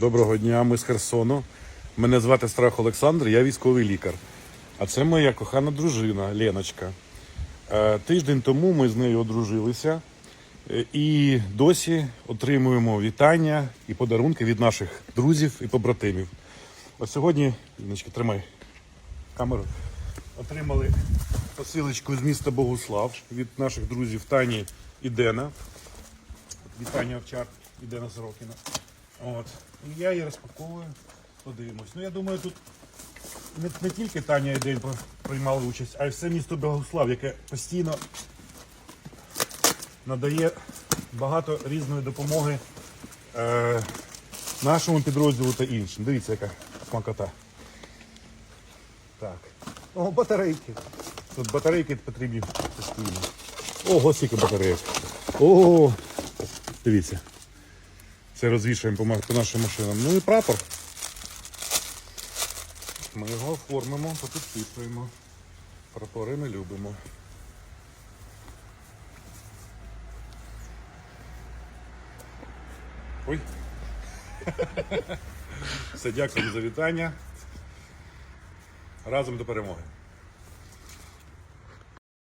Доброго дня, ми з Херсону. Мене звати Страх Олександр, я військовий лікар. А це моя кохана дружина Леночка. Е, Тиждень тому ми з нею одружилися е, і досі отримуємо вітання і подарунки від наших друзів і побратимів. От сьогодні, Леночка, тримай камеру. Отримали посилочку з міста Богуслав від наших друзів Тані і Дена. Вітання овчар і Дена Сорокіна. От. І я її розпаковую, подивимось. Ну я думаю, тут не, не тільки Таня і День приймали участь, а й все місто Богослав, яке постійно надає багато різної допомоги е, нашому підрозділу та іншим. Дивіться, яка смакота. Так. О, батарейки. Тут батарейки потрібні постійно. Ого, скільки батарейок. О, дивіться. Це розвішуємо по, нашим машинам. Ну і прапор. Ми його оформимо, попідписуємо. Прапори ми любимо. Ой. Все, дякую за вітання. Разом до перемоги.